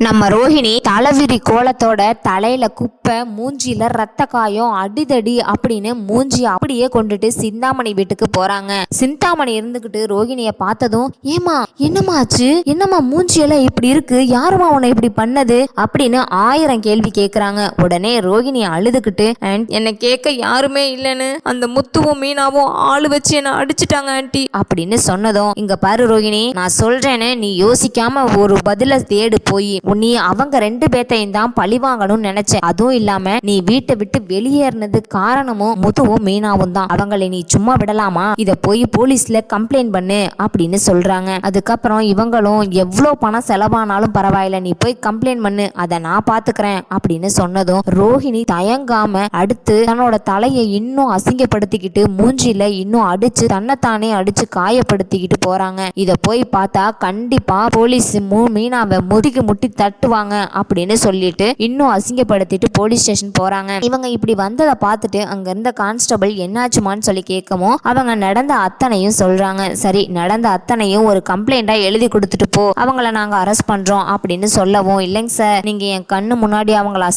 நம்ம ரோஹிணி தலைவிரி கோலத்தோட தலையில குப்பை மூஞ்சியில ரத்த காயம் அடிதடி அப்படின்னு மூஞ்சி அப்படியே கொண்டுட்டு சிந்தாமணி வீட்டுக்கு போறாங்க. சிந்தாமணி இருந்துகிட்டு ரோஹிணிய பார்த்ததும் ஏமா என்னம்மா ஆச்சு? என்னம்மா மூஞ்சியெல்லாம் இப்படி இருக்கு? யாருமா உன்னை இப்படி பண்ணது? அப்படின்னு ஆயிரம் கேள்வி கேக்குறாங்க. உடனே ரோஹிணி அழுதுகிட்டு என்னை கேட்க யாருமே இல்லைன்னு அந்த முத்துவும் மீனாவும் ஆளு வச்சு என்ன அடிச்சிட்டாங்க ஆண்டி அப்படின்னு சொன்னதும் இங்க பாரு ரோஹிணி நான் சொல்றேன்னு நீ யோசிக்காம ஒரு பதில தேடு போய். உன்னி அவங்க ரெண்டு பேத்தையும் தான் பழி வாங்கணும்னு நினைச்சேன். அதுவும் இல்லாம நீ வீட்டை விட்டு வெளியேறினது காரணமும் முதுவும் மீனாவும் தான். அவங்களை நீ சும்மா விடலாமா? இத போய் போலீஸ்ல கம்ப்ளைண்ட் பண்ணு அப்படின்னு சொல்றாங்க. அதுக்கப்புறம் இவங்களும் எவ்வளோ பணம் செலவானாலும் பரவாயில்ல நீ போய் கம்ப்ளைண்ட் பண்ணு. அதை நான் பாத்துக்கிறேன் அப்படின்னு சொன்னதும் ரோஹிணி தயங்காம அடுத்து தன்னோட தலையை இன்னும் அசிங்கப்படுத்திக்கிட்டு மூஞ்சில இன்னும் அடிச்சு தன்னைத்தானே அடிச்சு காயப்படுத்திக்கிட்டு போறாங்க. இத போய் பார்த்தா கண்டிப்பா போலீஸ் மீனாவை முதுகி முட்டி தட்டுவாங்க அப்படின்னு சொல்லிட்டு இன்னும் அசிங்கப்படுத்திட்டு போலீஸ் ஸ்டேஷன் போறாங்க. இவங்க இப்படி வந்ததை பார்த்துட்டு அங்க இருந்த கான்ஸ்டபிள் என்னாச்சுமான்னு சொல்லி கேட்கவும் அவங்க நடந்த அத்தனையும் சொல்றாங்க. சரி நடந்த அத்தனையும் ஒரு கம்ப்ளைண்டா எழுதி கொடுத்துட்டு போ. அவங்கள நாங்க அரெஸ்ட் பண்றோம் அப்படின்னு சொல்லவும் இல்லைங்க சார் நீங்க என் கண்ணு முன்னாடி அவங்கள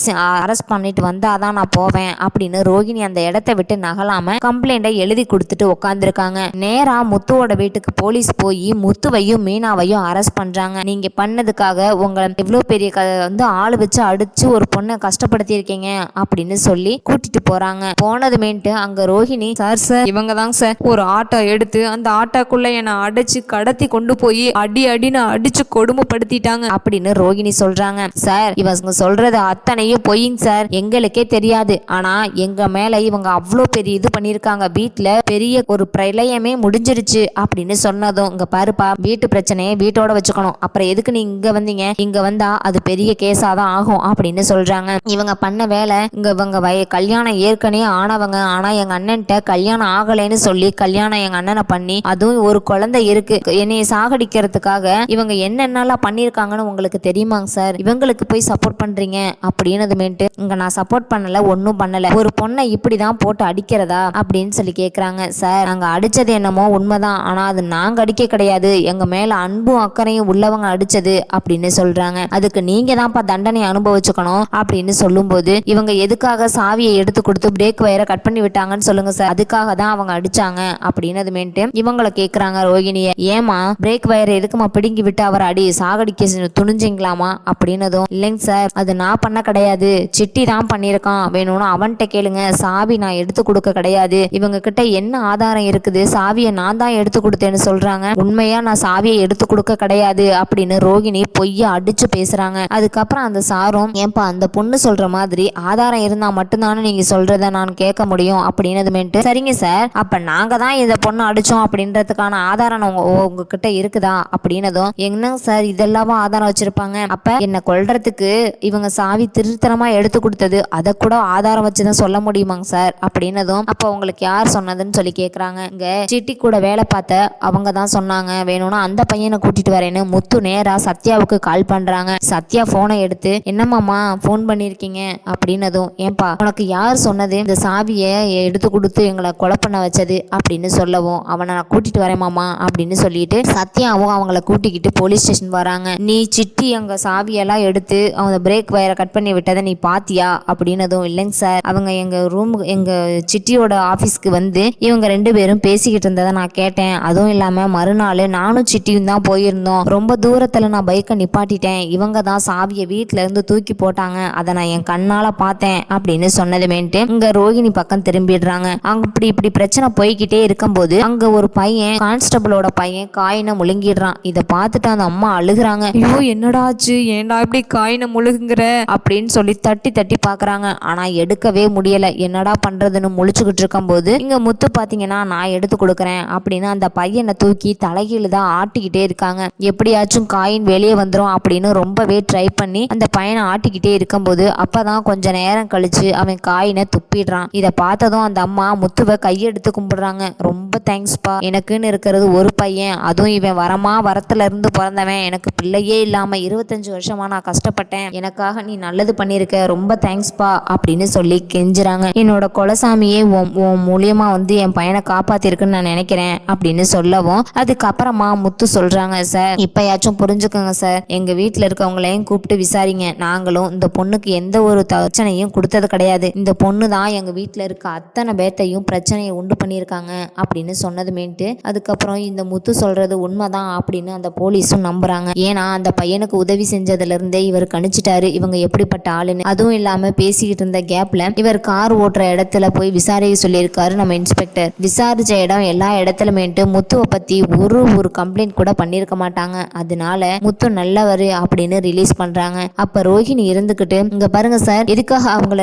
அரெஸ்ட் பண்ணிட்டு வந்தாதான் நான் போவேன் அப்படின்னு ரோகிணி அந்த இடத்த விட்டு நகலாம கம்ப்ளைண்டை எழுதி கொடுத்துட்டு உட்காந்துருக்காங்க நேரா முத்துவோட வீட்டுக்கு போலீஸ் போய் முத்துவையும் மீனாவையும் அரெஸ்ட் பண்றாங்க. நீங்க பண்ணதுக்காக உங்களை எவ்வளோ பெரிய க வந்து ஆள் வச்சு அடிச்சு ஒரு பொண்ணை கஷ்டப்படுத்தியிருக்கீங்க அப்படின்னு சொல்லி கூட்டிட்டு போறாங்க. போனதுமேட்டு அங்க ரோஹிணி சார் சார் இவங்க தாங்க சார். ஒரு ஆட்டோ எடுத்து அந்த ஆட்டோக்குள்ள என்னை அடைச்சு கடத்தி கொண்டு போய் அடி அடின்னு அடிச்சு கொடுமைப்படுத்திட்டாங்க. அப்படின்னு ரோகிணி சொல்றாங்க. சார் இவங்க சொல்றது அத்தனையும் பொய்ங்க சார். எங்களுக்கே தெரியாது. ஆனா எங்க மேல இவங்க அவ்வளோ பெரிய இது பண்ணியிருக்காங்க. வீட்டுல பெரிய ஒரு பிரளயமே முடிஞ்சிருச்சு. அப்படின்னு சொன்னதும் இங்க பாருப்பா வீட்டு பிரச்சனையை வீட்டோட வச்சுக்கணும். அப்புறம் எதுக்கு நீ இங்க வந்தீங்க? இங்க வந்து அது பெரிய கேஸா தான் ஆகும் அப்படின்னு சொல்றாங்க. இவங்க பண்ண வேலை இங்க இவங்க வய கல்யாணம் ஏற்கனவே ஆனவங்க. ஆனா எங்க அண்ணன்ட்ட கல்யாணம் ஆகலைன்னு சொல்லி கல்யாணம் எங்க அண்ணனை பண்ணி அதுவும் ஒரு குழந்தை இருக்கு. என்னைய சாகடிக்கிறதுக்காக இவங்க என்னென்னலாம் பண்ணியிருக்காங்கன்னு உங்களுக்கு தெரியுமாங்க சார்? இவங்களுக்கு போய் சப்போர்ட் பண்றீங்க அப்படின்னதுமேட்டு இங்க நான் சப்போர்ட் பண்ணல ஒன்றும் பண்ணல. ஒரு பொண்ணை இப்படிதான் போட்டு அடிக்கிறதா அப்படின்னு சொல்லி கேக்குறாங்க சார். நாங்க அடிச்சது என்னமோ உண்மைதான். ஆனா அது நாங்க அடிக்க கிடையாது. எங்க மேல அன்பும் அக்கறையும் உள்ளவங்க அடிச்சது அப்படின்னு சொல்றாங்க. அதுக்கு நீங்க தான்ப்பா தண்டனை அனுபவிச்சுக்கணும் அப்படின்னு சொல்லும்போது இவங்க எதுக்காக சாவியை எடுத்து கொடுத்து பிரேக் வயரை கட் பண்ணி விட்டாங்கன்னு சொல்லுங்க சார் அதுக்காக தான் அவங்க அடிச்சாங்க அப்படின்னதுமேட்டு இவங்களை கேக்குறாங்க ரோகிணிய ஏமா பிரேக் வயரை எதுக்குமா பிடுங்கி விட்டு அவர் அடி சாகடிக்க துணிஞ்சிங்களாமா அப்படின்னதும் இல்லைங்க சார் அது நான் பண்ண கிடையாது. சிட்டி தான் பண்ணியிருக்கான். வேணும்னு அவன்கிட்ட கேளுங்க. சாவி நான் எடுத்து கொடுக்க கிடையாது. இவங்க கிட்ட என்ன ஆதாரம் இருக்குது? சாவியை நான் தான் எடுத்து கொடுத்தேன்னு சொல்றாங்க. உண்மையா நான் சாவியை எடுத்து கொடுக்க கிடையாது அப்படின்னு ரோகிணி பொய்ய அடிச்சு பேசுறாங்க. அதுக்கப்புறம் அந்த சாரும் ஏன்பா அந்த பொண்ணு சொல்ற மாதிரி ஆதாரம் இருந்தா மட்டும்தானே நீங்க சொல்றத நான் கேட்க முடியும்? அப்படின்னதுமேட்டு சரிங்க சார் அப்ப நாங்க தான் இந்த பொண்ணு அடிச்சோம் அப்படின்றதுக்கான ஆதாரம் உங்க உங்ககிட்ட இருக்குதா? அப்படின்னதும் என்னங்க சார் இதெல்லாம் ஆதாரம் வச்சிருப்பாங்க. அப்ப என்ன கொல்றதுக்கு இவங்க சாவி திருத்தனமா எடுத்து கொடுத்தது அதை கூட ஆதாரம் வச்சுதான் சொல்ல முடியுமாங்க சார்? அப்படின்னதும் அப்ப உங்களுக்கு யார் சொன்னதுன்னு சொல்லி கேக்குறாங்க. இங்க சிட்டி கூட வேலை பார்த்த அவங்க தான் சொன்னாங்க. வேணும்னா அந்த பையனை கூட்டிட்டு வரேன்னு முத்து நேரா சத்யாவுக்கு கால் பண்றாங்க. சத்யா போனை எடுத்து என்னம்மாமா ஃபோன் பண்ணிருக்கீங்க? அப்படின்னதும் ஏன்பா உனக்கு யார் சொன்னது? இந்த சாவியை எடுத்து கொடுத்து எங்களை கொலை பண்ண வச்சது? அப்படின்னு சொல்லவும் அவனை நான் கூட்டிட்டு வரேன் மாமா அப்படின்னு சொல்லிட்டு சத்யாவும் அவங்கள கூட்டிக்கிட்டு போலீஸ் ஸ்டேஷன் வராங்க. நீ சிட்டி அங்க சாவியெல்லாம் எடுத்து அவங்க பிரேக் வயரை கட் பண்ணி விட்டதை நீ பாத்தியா? அப்படின்னதும் இல்லைங்க சார் அவங்க எங்க ரூம் எங்க சிட்டியோட ஆபீஸ்க்கு வந்து இவங்க ரெண்டு பேரும் பேசிக்கிட்டு இருந்ததை நான் கேட்டேன். அதுவும் இல்லாம மறுநாள் நானும் சிட்டியும் தான் போயிருந்தோம். ரொம்ப தூரத்துல நான் பைக்கை நிப்பாட்டிட்டேன். இவங்க தான் சாவியை வீட்ல இருந்து தூக்கி போட்டாங்க. அதை நான் என் கண்ணால பார்த்தேன் அப்படின்னு சொன்னதுமேட்டு இங்க ரோகிணி பக்கம் திரும்பிடுறாங்க. அங்க இப்படி இப்படி பிரச்சனை போய்கிட்டே இருக்கும்போது அங்க ஒரு பையன் கான்ஸ்டபிளோட பையன் காயினை முழுங்கிடுறான். இதை பார்த்துட்டு அந்த அம்மா அழுகுறாங்க. ஐயோ என்னடா ஆச்சு? ஏன்டா இப்படி காயினை முழுங்குற அப்படின்னு சொல்லி தட்டி தட்டி பாக்குறாங்க ஆனா எடுக்கவே முடியல. என்னடா பண்றதுன்னு முழிச்சுக்கிட்டு இருக்கும்போது இங்க முத்து பாத்தீங்கன்னா நான் எடுத்து கொடுக்குறேன். அப்படின்னு அந்த பையனை தூக்கி தலைகீழ தான் ஆட்டிக்கிட்டே இருக்காங்க. எப்படியாச்சும் காயின் வெளியே வந்துரும் அப்படின்னு ரொம்பவே ட்ரை பண்ணி அந்த பையனை ஆட்டிக்கிட்டே இருக்கும்போது அப்பதான் கொஞ்ச நேரம் கழிச்சு அவன் காயினை துப்பிடுறான். இதை பார்த்ததும் அந்த அம்மா முத்துவை கையெடுத்து கும்பிடுறாங்க. ரொம்ப தேங்க்ஸ்ப்பா எனக்குன்னு இருக்கிறது ஒரு பையன். அதுவும் இவன் வரமா வரத்துல இருந்து பிறந்தவன். எனக்கு பிள்ளையே இல்லாம இருபத்தஞ்சு வருஷமா நான் கஷ்டப்பட்டேன். எனக்காக நீ நல்லது பண்ணியிருக்க. ரொம்ப தேங்க்ஸ்பா அப்படின்னு சொல்லி கெஞ்சுறாங்க. என்னோட கொலசாமியே உன் உன் மூலியமா வந்து என் பையனை காப்பாத்திருக்குன்னு நான் நினைக்கிறேன் அப்படின்னு சொல்லவும் அதுக்கப்புறமா முத்து சொல்றாங்க சார் இப்பயாச்சும் புரிஞ்சுக்கோங்க சார். எங்க வீட்டுல இருக்கவங்களையும் கூப்பிட்டு விசாரிங்க. நாங்களும் இந்த பொண்ணுக்கு எந்த ஒரு பிரச்சனையும் கொடுத்தது கிடையாது. இந்த பொண்ணு தான் எங்கள் வீட்டில் இருக்க அத்தனை பேர்த்தையும் பிரச்சனையை உண்டு பண்ணியிருக்காங்க அப்படின்னு சொன்னதுமேட்டு அதுக்கப்புறம் இந்த முத்து சொல்றது உண்மைதான் அப்படின்னு அந்த போலீஸும் நம்புறாங்க. ஏன்னா அந்த பையனுக்கு உதவி செஞ்சதுலேருந்தே இவர் கணிச்சிட்டாரு. இவங்க எப்படிப்பட்ட ஆளுன்னு. அதுவும் இல்லாமல் பேசிக்கிட்டு இருந்த கேப்ல இவர் கார் ஓட்டுற இடத்துல போய் விசாரிக்க சொல்லியிருக்காரு நம்ம இன்ஸ்பெக்டர். விசாரிச்ச இடம் எல்லா இடத்துலமேட்டு முத்துவை பத்தி ஒரு ஒரு கம்ப்ளைண்ட் கூட பண்ணியிருக்க மாட்டாங்க. அதனால முத்து நல்லவர் அப்படி அப்படின்னு ரிலீஸ் பண்றாங்க. அப்ப ரோஹிணி இருந்துகிட்டு இங்க பாருங்க சார் எதுக்காக அவங்கள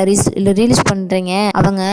ரிலீஸ் பண்றீங்க? அவங்க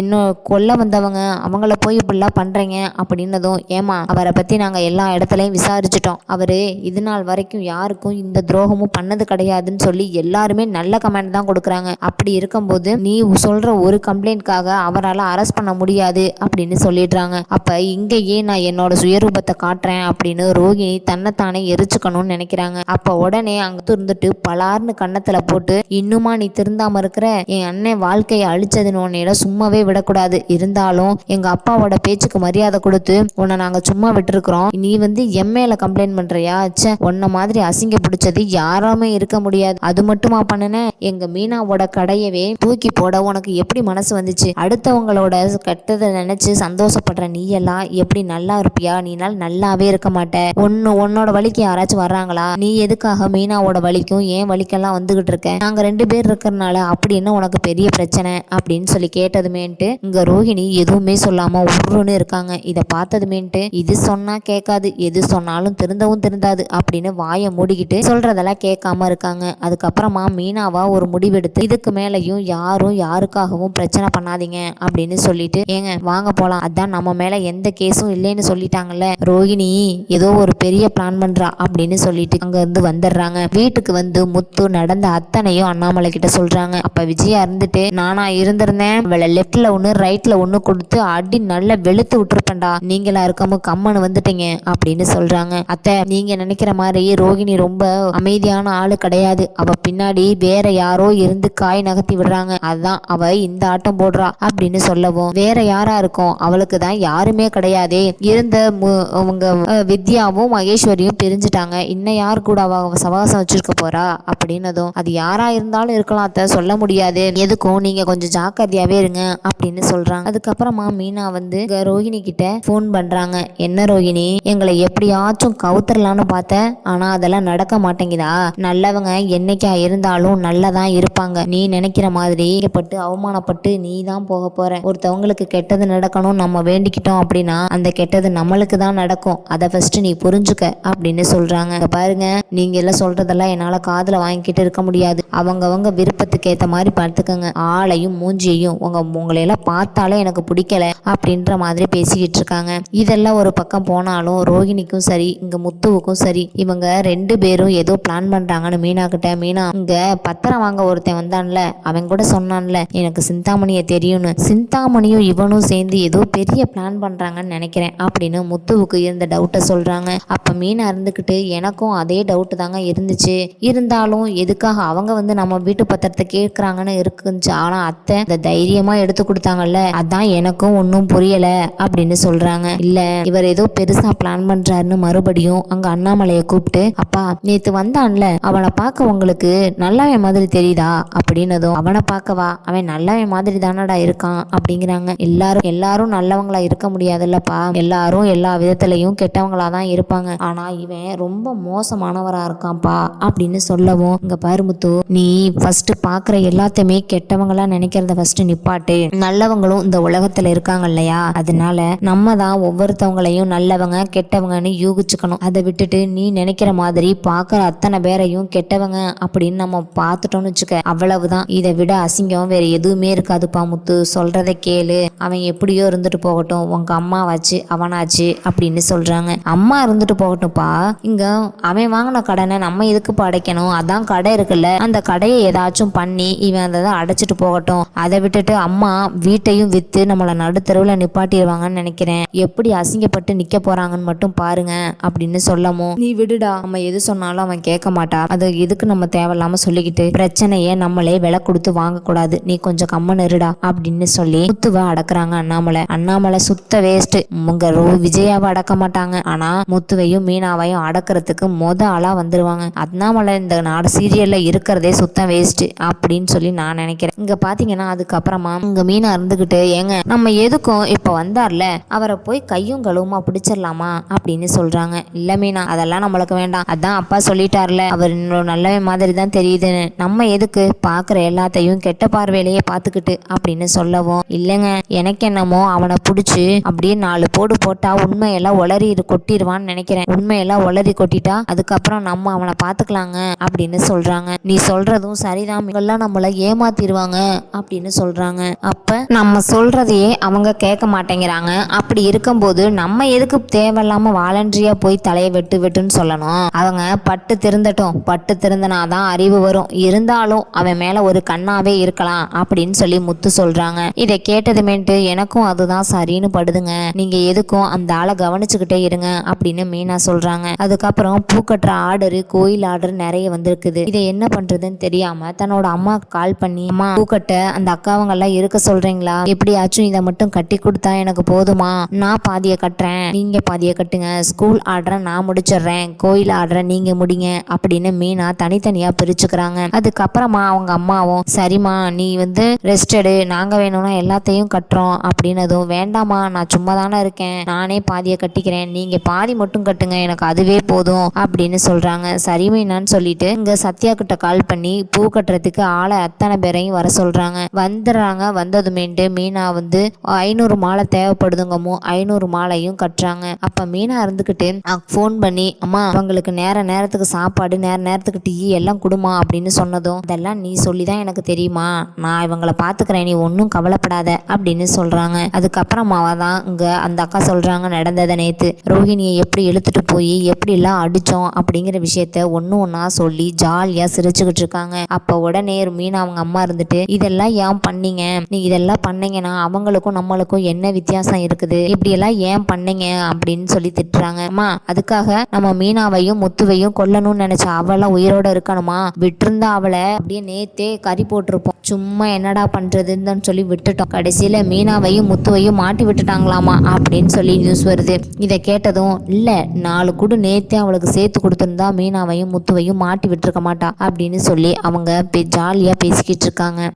என்ன கொல்ல வந்தவங்க அவங்கள போய் இப்படிலாம் பண்றீங்க? அப்படின்னதும் ஏமா அவரை பத்தி நாங்க எல்லா இடத்துலயும் விசாரிச்சிட்டோம். அவரு இது நாள் வரைக்கும் யாருக்கும் இந்த துரோகமும் பண்ணது கிடையாதுன்னு சொல்லி எல்லாருமே நல்ல கமெண்ட் தான் கொடுக்குறாங்க. அப்படி இருக்கும்போது நீ சொல்ற ஒரு கம்ப்ளைண்ட்காக அவரால் அரெஸ்ட் பண்ண முடியாது அப்படின்னு சொல்லிடுறாங்க. அப்ப இங்கேயே நான் என்னோட சுயரூபத்தை காட்டுறேன் அப்படின்னு ரோகிணி தன்னைத்தானே எரிச்சுக்கணும்னு நினைக்கிறாங்க. அப்ப உடனே அங்க இருந்துட்டு பலார்னு கன்னத்துல போட்டு இன்னுமா நீ திருந்தாம இருக்கிற? என் அண்ணன் வாழ்க்கையை அழிச்சதுன்னு உன்னையிட சும்மாவே விடக்கூடாது. இருந்தாலும் எங்க அப்பாவோட பேச்சுக்கு மரியாதை கொடுத்து உன்னை நாங்க சும்மா விட்டுருக்குறோம். நீ வந்து எம்ஏல கம்ப்ளைண்ட் பண்றியா? ச்சே உன்ன மாதிரி அசிங்க பிடிச்சது யாராலுமே இருக்க முடியாது. அது மட்டுமா பண்ணுன? எங்க மீனாவோட கடையவே தூக்கி போட உனக்கு எப்படி மனசு வந்துச்சு? அடுத்தவங்களோட கெட்டதை நினைச்சு சந்தோஷப்படுற நீ எல்லாம் எப்படி நல்லா இருப்பியா? நீனால் நல்லாவே இருக்க மாட்ட. ஒன்னு உன்னோட வழிக்கு யாராச்சும் வர்றாங்களா? நீ எதுக்காக மீனாவோட வலிக்கும் ஏன் வலிக்கெல்லாம் வந்துகிட்டு இருக்கேன்? நாங்க ரெண்டு பேர் இருக்கிறனால அப்படி என்ன உனக்கு பெரிய பிரச்சனை? அப்படின்னு சொல்லி கேட்டதுமேன்ட்டு இங்க ரோஹிணி எதுவுமே சொல்லாம உருன்னு இருக்காங்க. இதை பார்த்ததுமேன்ட்டு இது சொன்னா கேட்காது எது சொன்னாலும் திருந்தவும் திருந்தாது அப்படின்னு வாயை மூடிக்கிட்டு சொல்றதெல்லாம் கேட்காம இருக்காங்க. அதுக்கப்புறமா மீனாவா ஒரு முடிவெடுத்து இதுக்கு மேலையும் யாரும் யாருக்காகவும் பிரச்சனை பண்ணாதீங்க அப்படின்னு சொல்லிட்டு ஏங்க வாங்க போலாம். அதான் நம்ம மேல எந்த கேஸும் இல்லைன்னு சொல்லிட்டாங்கல்ல. ரோஹிணி ஏதோ ஒரு பெரிய பிளான் பண்றா அப்படின்னு சொல்லிட்டு அங்க இருந்து வந்துடுறாங்க. வீட்டுக்கு வந்து முத்து நடந்த அத்தனையும் அண்ணாமலை கிட்ட சொல்கிறாங்க அப்போ விஜயா இருந்துட்டு நானா இருந்திருந்தேன். அவளை லெஃப்டில் ஒன்று ரைட்டில் ஒன்று கொடுத்து அடி நல்லா வெளுத்து விட்டுருப்பேன்டா. நீங்களா இருக்காம கம்மனு வந்துட்டீங்க. அப்படின்னு சொல்கிறாங்க அத்தை நீங்கள் நினைக்கிற மாதிரி ரோகிணி ரொம்ப அமைதியான ஆள் கிடையாது. அவள் பின்னாடி வேற யாரோ இருந்து காய் நகர்த்தி விடுறாங்க. அதுதான் அவ இந்த ஆட்டம் போடுறா அப்படின்னு சொல்லவும் வேற யாரா இருக்கும்? அவளுக்கு தான் யாருமே கிடையாதே. இருந்த மு- அவங்க வித்யாவும் மகேஸ்வரியும் பிரிஞ்சுட்டாங்க. இன்னும் யார் கூட அவ சவாசம் வச்சிருக்க போறா அப்படின்னதும் அது யாரா இருந்தாலும் இருக்கலாம் அத்தை சொல்ல முடியாது. எதுக்கும்? நீங்க கொஞ்சம் ஜாக்கிரதையாவே இருங்க அப்படின்னு சொல்றாங்க. அதுக்கப்புறமா மீனா வந்து ரோஹிணி கிட்ட ஃபோன் பண்றாங்க. என்ன ரோஹிணி எங்களை எப்படியாச்சும் கவுத்தரலான்னு பார்த்தேன் ஆனா அதெல்லாம் நடக்க மாட்டேங்குதா? நல்லவங்க என்னைக்கா இருந்தாலும் நல்லதான் இருப்பாங்க. நீ நினைக்கிற மாதிரி பட்டு அவமானப்பட்டு நீ தான் போக போற. ஒருத்தவங்களுக்கு கெட்டது நடக்கணும் நம்ம வேண்டிக்கிட்டோம் அப்படின்னா அந்த கெட்டது நம்மளுக்கு தான் நடக்கும். அதை ஃபர்ஸ்ட் நீ புரிஞ்சுக்க அப்படின்னு சொல்றாங்க. பாருங்க நீங்க எல்லாம் சொல்றதெல்லாம் என்னால காதுல வாங்கிக்கிட்டு இருக்க முடியாது. அவங்கவங்க விருப்பத்துக்கு ஏத்த மாதிரி பார்த்துக்கோங்க ஆளையும் மூஞ்சியையும் உங்க உங்களை எல்லாம் பார்த்தாலே எனக்கு பிடிக்கல அப்படின்ற மாதிரி பேசிக்கிட்டு இருக்காங்க. இதெல்லாம் ஒரு பக்கம் போனாலும் ரோஹிணிக்கும் சரி இங்க முத்துவுக்கும் சரி இவங்க ரெண்டு பேரும் ஏதோ பிளான் பண்றாங்கன்னு மீனா கிட்ட மீனா இங்க பத்திரம் வாங்க ஒருத்தன் வந்தான்ல அவன் கூட சொன்னான்ல எனக்கு சிந்தாமணியை தெரியும்னு. சிந்தாமணியும் இவனும் சேர்ந்து ஏதோ பெரிய பிளான் பண்றாங்கன்னு நினைக்கிறேன் அப்படின்னு முத்துவுக்கு இருந்த டவுட்டை சொல்றாங்க. அப்ப மீனா இருந்துக்கிட்டு எனக்கும் அதே டவுட் தாங்க இருந்துச்சு. இருந்தாலும் எதுக்காக அவங்க வந்து நம்ம வீட்டு பத்திரத்தை கேட்குறாங்கன்னு இருக்குச்சு ஆனா அத்தை இந்த தைரியமா எடுத்து கொடுத்தாங்கல்ல. அதான் எனக்கும் ஒன்றும் புரியல அப்படின்னு சொல்றாங்க. இல்ல இவர் ஏதோ பெருசா பிளான் பண்றாருன்னு மறுபடியும் அங்க அண்ணாமலையை கூப்பிட்டு அப்பா நேத்து வந்தான்ல. அவனை பார்க்க உங்களுக்கு நல்லாவே மாதிரி தெரியுதா? அப்படின்னதும் அவனை பார்க்கவா அவன் நல்லவன் மாதிரி தானடா இருக்கான். அப்படிங்கிறாங்க. எல்லாரும் எல்லாரும் நல்லவங்களா இருக்க முடியாதுல்லப்பா. எல்லாரும் எல்லா விதத்துலையும் கெட்டவங்களா தான் இருப்பாங்க. ஆனா இவன் ரொம்ப மோசமானவரா இருக்கான்ப்பா அப்படின்னு சொல்லவும் இங்க பாரு முத்து நீ ஃபர்ஸ்ட் பாக்குற எல்லாத்தையுமே கெட்டவங்களா நினைக்கிறத ஃபர்ஸ்ட் நிப்பாட்டு. நல்லவங்களும் இந்த உலகத்துல இருக்காங்க இல்லையா? அதனால நம்ம தான் ஒவ்வொருத்தவங்களையும் நல்லவங்க கெட்டவங்கன்னு யூகிச்சுக்கணும். அதை விட்டுட்டு நீ நினைக்கிற மாதிரி பார்க்குற அத்தனை பேரையும் கெட்டவங்க அப்படின்னு நம்ம பார்த்துட்டோம்னு வச்சுக்க அவ்வளவுதான். இதை விட அசிங்கம் வேற எதுவுமே இருக்காதுப்பா முத்து. சொல்றதை கேளு. அவன் எப்படியோ இருந்துட்டு போகட்டும். உங்க அம்மாவாச்சு அவனாச்சு அப்படின்னு சொல்றாங்க. அம்மா இருந்துட்டு போகட்டும்ப்பா. இங்க அவன் வாங்கின கடனை நம்ம எதுக்கு அடைக்கணும் அதான் கடை இருக்குல்ல. அந்த கடையை ஏதாச்சும் பண்ணி இவன் அதை அடைச்சிட்டு போகட்டும். அதை விட்டுட்டு அம்மா வீட்டையும் வித்து நம்மளை நடுத்தருவில் நிப்பாட்டிடுவாங்கன்னு நினைக்கிறேன். எப்படி அசிங்கப்பட்டு நிக்க போறாங்கன்னு மட்டும் பாருங்க அப்படின்னு சொல்லமோ. நீ விடுடா. நம்ம எது சொன்னாலும் அவன் கேட்க மாட்டா. அது எதுக்கு நம்ம தேவையில்லாம சொல்லிக்கிட்டு பிரச்சனையை நம்மளே விலை கொடுத்து வாங்கக்கூடாது. நீ கொஞ்சம் கம்மன் இருடா அப்படின்னு சொல்லி முத்துவை அடக்குறாங்க அண்ணாமலை. அண்ணாமலை சுத்த வேஸ்ட் உங்க ரோ. விஜயாவை அடக்க மாட்டாங்க. ஆனா முத்துவையும் மீனாவையும் அடக்கிறதுக்கு மொத ஆளா வந்துருவாங்க. சொல்லுவாங்க அண்ணாமலை இந்த நாடு சீரியல்ல இருக்கிறதே சுத்தம் வேஸ்ட் அப்படின்னு சொல்லி நான் நினைக்கிறேன். இங்க பாத்தீங்கன்னா அதுக்கப்புறமா இங்க மீனா இருந்துகிட்டு ஏங்க நம்ம எதுக்கும் இப்ப வந்தார்ல அவரை போய் கையும் கழுவுமா பிடிச்சிடலாமா அப்படின்னு சொல்றாங்க. இல்ல மீனா அதெல்லாம் நம்மளுக்கு வேண்டாம். அதான் அப்பா சொல்லிட்டார்ல அவர் இன்னும் மாதிரி தான் தெரியுதுன்னு. நம்ம எதுக்கு பாக்குற எல்லாத்தையும் கெட்ட பார்வையிலேயே பார்த்துக்கிட்டு அப்படின்னு சொல்லவும். இல்லைங்க எனக்கு என்னமோ அவனை பிடிச்சி அப்படியே நாலு போடு போட்டா உண்மையெல்லாம் உளறி கொட்டிடுவான்னு நினைக்கிறேன். உண்மையெல்லாம் உளறி கொட்டிட்டா அதுக்கப்புறம் நம்ம அவனை பார்த்துக்கலாங்க அப்படின்னு சொல்றாங்க. நீ சொல்றதும் சரிதான். இவங்கெல்லாம் நம்மளை ஏமாத்திடுவாங்க அப்படின்னு சொல்றாங்க. அப்ப நம்ம சொல்றதையே அவங்க கேட்க மாட்டேங்கிறாங்க. அப்படி இருக்கும்போது நம்ம எதுக்கு தேவையில்லாம வாலண்டரியா போய் தலையை வெட்டு வெட்டுன்னு சொல்லணும்? அவங்க பட்டு திருந்தட்டும். பட்டு திருந்தனாதான் அறிவு வரும். இருந்தாலும் அவன் மேல ஒரு கண்ணாவே இருக்கலாம் அப்படின்னு சொல்லி முத்து சொல்றாங்க. இதை கேட்டதுமேட்டு எனக்கும் அதுதான் சரின்னு படுதுங்க. நீங்க எதுக்கும் அந்த ஆளை கவனிச்சுக்கிட்டே இருங்க அப்படின்னு மீனா சொல்றாங்க. அதுக்கப்புறம் பூக்கட்டுற ஆர்டரு கோயில் ஆர்டர் நிறைய வந்திருக்குது. இதை என்ன பண்றதுன்னு தெரியாம தன்னோட அம்மா கால் பண்ணி அம்மா பூக்கட்ட அந்த அக்காவங்க எல்லாம் இருக்க சொல்றீங்களா? எப்படியாச்சும் இதை மட்டும் கட்டி கொடுத்தா எனக்கு போதுமா? நான் பாதியை கட்டுறேன். நீங்க பாதியை கட்டுங்க. ஸ்கூல் ஆர்டரை நான் முடிச்சிடுறேன். கோயில் ஆர்டரை நீங்க முடிங்க. அப்படின்னு மீனா தனித்தனியா பிரிச்சுக்கிறாங்க. அதுக்கப்புறமா அவங்க அம்மாவும் சரிம்மா நீ வந்து ரெஸ்ட் எடு. நாங்க வேணும்னா எல்லாத்தையும் கட்டுறோம். அப்படின்னதும் வேண்டாம்மா நான் சும்மா தானே இருக்கேன். நானே பாதியை கட்டிக்கிறேன். நீங்க பாதி மட்டும் கட்டுங்க. எனக்கு அதுவே போதும். அப்படின்னு சொல்றாங்க. சரிமைனான்னு சொல்லிட்டு இங்க சத்யா கிட்ட கால் பண்ணி பூ கட்டுறதுக்கு ஆளை அத்தனை பேரையும் வர சொல்றாங்க. வந்துடுறாங்க. வந்ததுமேட்டு மீனா வந்து ஐநூறு மாலை தேவைப்படுதுங்கமோ ஐநூறு மாலையும் கட்டுறாங்க. அப்ப மீனா இருந்துக்கிட்டு ஃபோன் பண்ணி அம்மா அவங்களுக்கு நேர நேரத்துக்கு சாப்பாடு நேர நேரத்துக்கு டீ எல்லாம் கொடுமா? அப்படின்னு சொன்னதும் இதெல்லாம் நீ சொல்லி தான் எனக்கு தெரியுமா? நான் இவங்களை பார்த்துக்கிறேன் நீ ஒன்றும் கவலைப்படாத. அப்படின்னு சொல்றாங்க. அதுக்கப்புறமாவா தான் இங்க அந்த அக்கா சொல்றாங்க நடந்ததை நேத்து. ரோஹிணியை எப்படி இழுத்துட்டு போய் எப்படி எல்லாம் அடிச்சோம்? அப்படிங்கிற விஷயத்த ஒன்று ஒன்றா சொல்லி ஜாலியா சிரிச்சுக்கிட்டு இருக்காங்க. அப்போ உடனே மீனா அவங்க அம்மா இருந்துட்டு இதெல்லாம் ஏன் பண்ணீங்க? நீ இதெல்லாம் பண்ணீங்கன்னா அவங்களுக்கும் நம்மளுக்கும் என்ன வித்தியாசம் இருக்குது? இப்படி எல்லாம் ஏன் பண்ணீங்க? அப்படின்னு சொல்லி திட்டுறாங்க. அம்மா அதுக்காக நம்ம மீனாவையும் முத்துவையும் கொல்லணும்னு நினைச்ச அவளாம் உயிரோட இருக்கணுமா? விட்டுருந்தா அவளை அப்படியே நேத்தே கறி போட்டிருப்போம். சும்மா என்னடா பண்றதுன்னு சொல்லி விட்டுட்டோம். கடைசியில மீனாவையும் முத்துவையும் மாட்டி விட்டுட்டாங்களாமா? அப்படின்னு சொல்லி நியூஸ் வருது. இதை கேட்டதும் இல்ல நாலு குடு நேத்தே அவளுக்கு சேர்த்து கொடுத்துருந்தா மீனா மீனாவையும் முத்துவையும் மாட்டி விட்டுருக்க மாட்டா அப்படின்னு சொல்லி அவங்க ஜாலியா பேசிக்கிட்டு இருக்காங்க.